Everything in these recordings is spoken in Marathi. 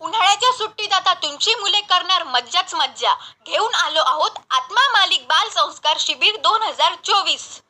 उन्हाळ्याच्या सुट्टीत आता तुमची मुले करणार मज्जाच मज्जा. घेऊन आलो आहोत आत्मा मालिक बाल संस्कार शिबिर दोन हजार चोवीस.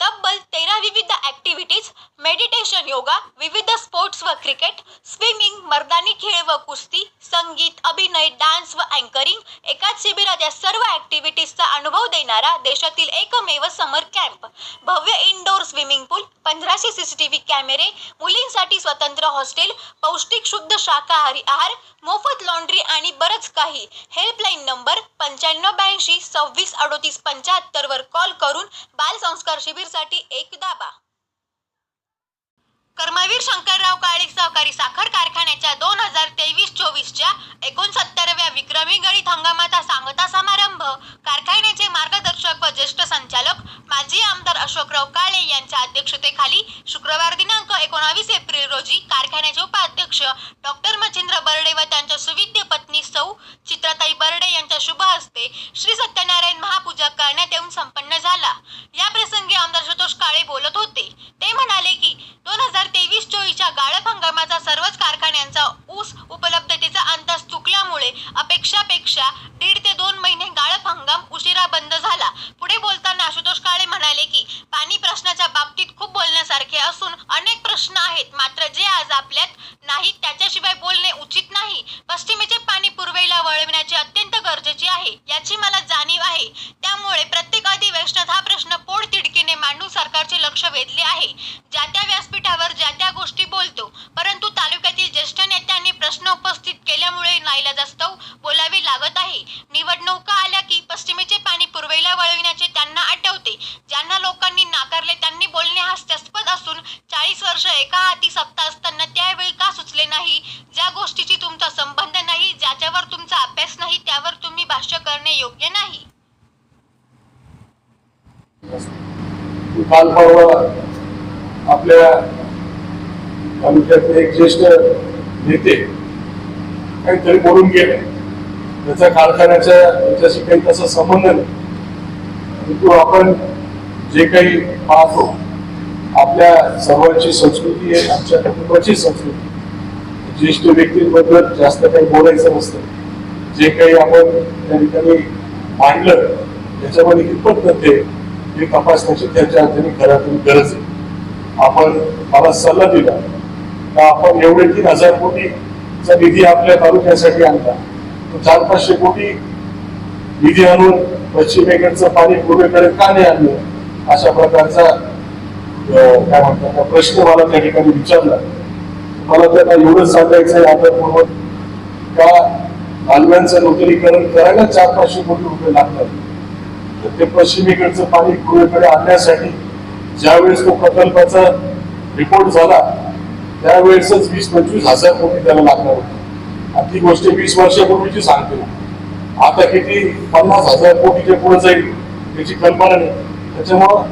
तब्बल तेरा विविध ॲक्टिव्हिटीज मेडिटेशन योगा विविध स्पोर्ट्स व क्रिकेट स्विमिंग मर्दानी खेळ व कुस्ती संगीत अभिनय डान्स व अँकरिंग एकाच शिबिरात या सर्व ॲक्टिव्हिटीजचा अनुभव देणारा देशातील एकमेव समर कॅम्प भव्य इनडोअर स्विमिंग पूल पंधराशे सी सी टी व्ही कॅमेरे मुलींसाठी स्वतंत्र हॉस्टेल पौष्टिक शुद्ध शाकाहारी आहार मोफत लॉन्ड्री आणि बरंच काही. हेल्पलाईन नंबर पंच्याण्णव ब्याऐंशी सव्वीस अडोतीस पंच्याहत्तर वर कॉल करून बाल संस्कार शिबिरसाठी एक दाबा. कर्मवीर शंकरराव काळे सहकारी साखर कारखान्याच्या दोन हजार तेवीस चोवीसच्या एकोणसत्तरव्या विक्रमी गणित हंगामाचा सांगता हस्ते श्री सत्यनारायण महापूजा करण्यात येऊन संपन्न झाला. या प्रसंगी आमदार संतोष काळे बोलत होते. ते म्हणाले की दोन हजार तेवीस चोवीसच्या गाळप हंगामाचा सर्वच कारखान्यांचा ऊस उपलब्धतेचा अंदाज चुकल्यामुळे अपेक्षापेक्षा दीड ते दोन महिने गाळप हंगाम उशिरा बंद झाला पुढे बोलताना आशुतोष काळे म्हणाले की पाणी प्रश्नाच्या बाबतीत खूप बोलण्यासारखे असून अनेक प्रश्न आहेत मात्र जे आज आपल्यात नाहीत त्याच्याशिवाय बोलणे उचित नाही पश्चिमेचे पाणी पूर्वेला वळविण्याचे अत्यंत गरजेचे आहे याची मला जाणीव आहे त्यामुळे प्रत्येक अधिवेशनात हा प्रश्न पोटतिडकीने मांडून सरकारचे लक्ष वेधले आहे. ज्या त्या व्यासपीठावर ज्या त्या गोष्टी बोलतो परंतु तालुक्यातील ज्येष्ठ नेत्यांनी प्रश्न उपस्थित केल्यामुळे नाईलाजास्तव बोलावे लागत आहे. निवडणुका आल्या की पश्चिमेचे पाणी पूर्वेला वळविण्याचे त्यांना आठवते. ज्यांना लोकांनी नाकारले त्यांनी बोलणे हास्यास्पद असून चाळीस वर्ष एका हाती सत्ता असताना त्यावेळी का सुचले नाही? ज्या गोष्टीची तुमचा संबंध नाही ज्याच्यावर तुमचा अभ्यास नाही त्यावर तुम्ही भाष्य करणे योग्य नाही. काल परवा आपल्या तालुक्यातले एक ज्येष्ठ नेते काहीतरी बोलून गेले. त्याचा कारखान्याच्या याच्याशी काही तसा संबंध नाही. परंतु आपण जे काही पाहतो आपल्या सर्वांची संस्कृती आहे आमच्या कुटुंबाची संस्कृती. ज्येष्ठ व्यक्तींबद्दल जास्त काही बोलायचं नसतं. जे काही आपण त्या ठिकाणी मांडलं त्याच्यामध्ये कितपत तथ्य हे तपासण्याची त्याच्या अर्थाने घरातून गरज आहे. आपण मला सल्ला दिला का आपण एवढे तीन हजार कोटीचा निधी आपल्या तालुक्यासाठी आणला. चार पाचशे कोटी निधी आणून पश्चिमेकडचं पाणी पूर्वेकडे का नाही आणलं? अशा प्रकारचा काय म्हणतात प्रश्न मला त्या ठिकाणी विचारला. मला त्यांना एवढंच सांगायचं आहे आदरपूर्वक का मालव्यांचं नूतनीकरण करायला चार पाचशे कोटी रुपये लागतात? तर ते पश्चिमेकडचं पाणी पूर्वेकडे आणण्यासाठी ज्यावेळेस तो प्रकल्पाचा रिपोर्ट झाला त्यावेळेसच वीस पंचवीस हजार कोटी त्याला लागणार होते. आणि ती गोष्ट वीस वर्षापूर्वीची सांगते. आता किती? पन्नास हजार कोटीच्या पुढे जाईल त्याची कल्पना नाही. त्याच्यामुळं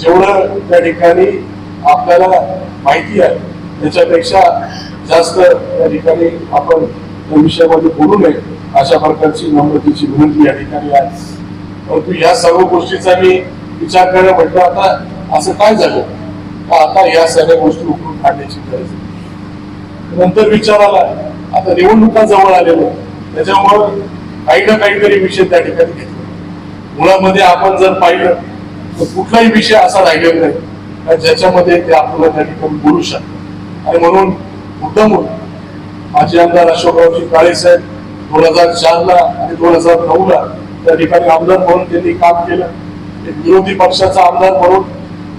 जेवढं त्या ठिकाणी आपल्याला माहिती आहे त्याच्यापेक्षा जास्त त्या ठिकाणी आपण त्या विषयामध्ये बोलू नये अशा प्रकारची नम्रतेची विनंती या ठिकाणी आहे. परंतु या सर्व गोष्टीचा मी विचार करणं म्हटलं आता असं काय झालं? आता या सगळ्या गोष्टी उकळून काढण्याची गरज नंतर विचार आला आता निवडणुका जवळ आलेलं त्याच्यामुळं काही ना काहीतरी विषय त्या ठिकाणी घेतला. मुळामध्ये आपण जर पाहिलं तर कुठलाही विषय असा राहिलेला नाही का ज्याच्यामध्ये ते आपल्याला त्या ठिकाणी बोलू शकतात आणि म्हणून मुद्दाम माजी आमदार अशोकरावजी काळे साहेब दोन हजार चार ला आणि दोन हजार नऊ ला त्या ठिकाणी आमदार म्हणून त्यांनी काम केलं. एक विरोधी पक्षाचा आमदार म्हणून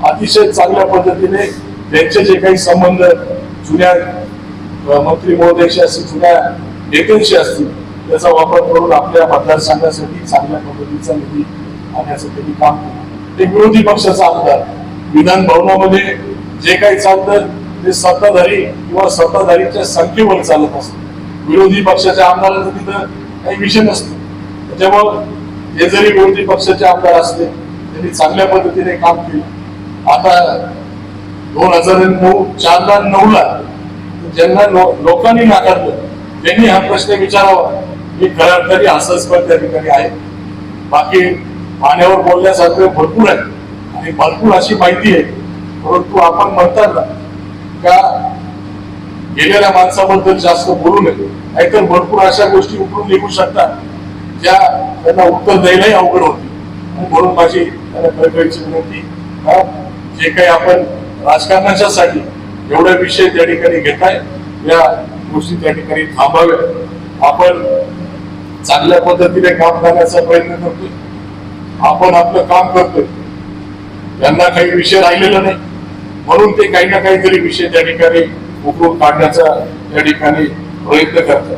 अतिशय चांगल्या पद्धतीने त्यांचे जे काही संबंध जुन्या मंत्री महोदयाशी असतील जुन्या नेत्यांशी असतील त्याचा वापर करून आपल्या मतदारसंघासाठी चांगल्या पद्धतीचा निधी आणण्याचं त्यांनी काम केलं. एक विरोधी पक्षाचा आमदार. विधान भवनामध्ये जे काही चालतं ते सत्ताधारी किंवा सत्ताधारीच्या संख्येवर चालत असतं. विरोधी पक्षाच्या आमदारांचा तिथं काही विषय नसतो. त्याच्यामुळं हे जरी विरोधी पक्षाचे आमदार असले त्यांनी चांगल्या पद्धतीने काम केलं. आता दोन हजार नऊ चार ला नऊ ला ज्यांना लोकांनी नाकारलं त्यांनी हा प्रश्न विचारावा. मी खऱ्या अर्थाने असंच पण त्या ठिकाणी आहे. बाकी पाण्यावर बोलण्यासारखं भरपूर आहे. आणि भरपूर अशी माहिती आहे. परंतु आपण म्हणतात ना का गेलेल्या माणसाबद्दल जास्त बोलू नये. नाहीतर भरपूर अशा गोष्टी उकळून निघू शकतात. ज्या त्यांना उत्तर द्यायलाही अवघड होती. म्हणून माझी त्यांना कळकळीची विनंती जे काही आपण राजकारणाच्या साठी एवढे विषय त्या ठिकाणी घेताय या गोष्टी त्या ठिकाणी थांबाव्या आपण चांगल्या पद्धतीने काम करण्याचा प्रयत्न करतोय. आपण आपलं काम करतोय. त्यांना काही विषय राहिलेला नाही. म्हणून ते काही ना काहीतरी विषय त्या ठिकाणी उकळून काढण्याचा त्या ठिकाणी प्रयत्न करतात.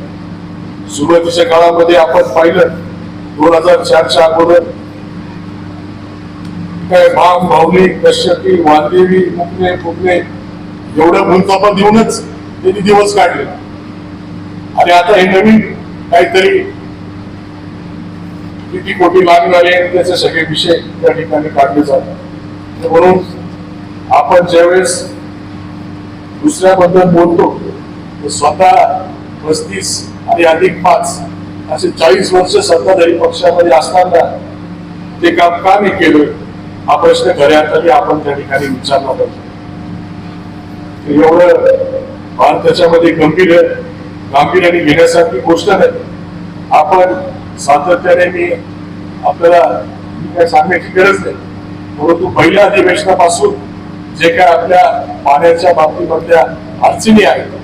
सुरुवातीच्या काळामध्ये आपण पाहिलं दोन हजार चारच्या अगोदर काय भाम भावली कश्यपी वालदेवी मुकणे फुकणे एवढ्या भूलथापा देऊनच त्यांनी दिवस काढले. आणि आता हे नवीन काहीतरी किती कोटी लागणारे त्याचे सगळे विषय त्या ठिकाणी काढले जातात. म्हणून आपण ज्यावेळेस दुसऱ्याबद्दल बोलतो तर स्वतः पस्तीस आणि अधिक पाच असे चाळीस वर्ष सत्ताधारी पक्षामध्ये असताना ते काम का नाही केलं? हा प्रश्न खऱ्या अर्थाने आपण त्या ठिकाणी विचारला पाहिजे. एवढं भार त्याच्यामध्ये गंभीर गांभीर्याने घेण्यासारखी गोष्ट नाही. आपण सातत्याने मी आपल्याला काय सांगण्याची गरज नाही. परंतु पहिल्या अधिवेशनापासून जे काय आपल्या पाण्याच्या बाबतीमधल्या अडचणी आहेत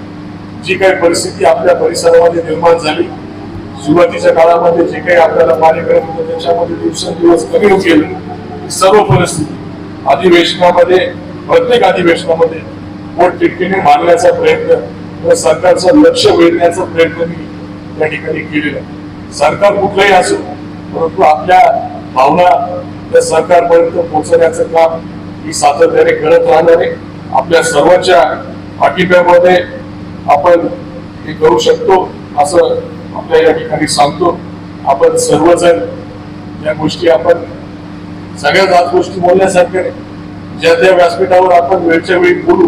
जी काही परिस्थिती आपल्या परिसरामध्ये निर्माण झाली सुरुवातीच्या काळामध्ये जे काही आपल्याला पाणी मिळत होतं त्याच्यामध्ये दिवसेंदिवस कमी होत गेलं ही सर्व परिस्थिती अधिवेशनामध्ये प्रत्येक अधिवेशनामध्ये पोट तिटकीने मारण्याचा प्रयत्न व सरकारचं लक्ष वेधण्याचा प्रयत्न मी त्या ठिकाणी केलेला सरकार कुठलंही असो परंतु आपल्या भावना त्या सरकारपर्यंत पोहोचवण्याचं काम ही सातत्याने करत राहणार आहे. आपल्या सर्वांच्या पाठिंब्यामध्ये आपण हे करू शकतो असं आपल्या या ठिकाणी सांगतो. आपण सर्वजण या गोष्टी आपण सगळ्याच आज गोष्टी बोलण्यासारख्या ज्या त्या व्यासपीठावर आपण वेळच्या वेळी बोलू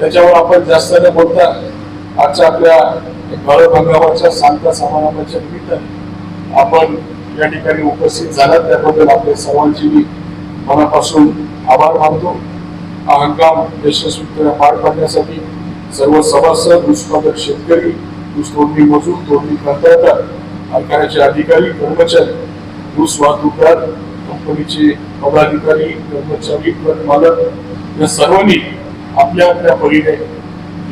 त्याच्यावर आपण जास्त न बोलता आजच्या आपल्या भारत हंगामाच्या सांगता समारंभाच्या निमित्त आपण या ठिकाणी उपस्थित झालात. त्याबद्दल आपल्या सर्वांची मी मनापासून आभार मानतो. हा हंगाम यशस्वीपणे पार पाडण्यासाठी सर्व सभासद उत्पादक शेतकरी ऊस तोडणी मजूर तोडणी कंत्राटदार कारखान्याचे अधिकारी कर्मचारी ऊस वाहतूकदार कंपनीचे पदाधिकारी कर्मचारी ट्रक मालक या सर्वांनी आपल्या आपल्या परीने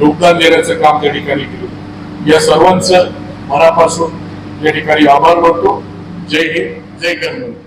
योगदान देण्याचं काम त्या ठिकाणी केलं. या सर्वांचं मनापासून या ठिकाणी आभार मानतो. जय हिंद जय कर्मचारी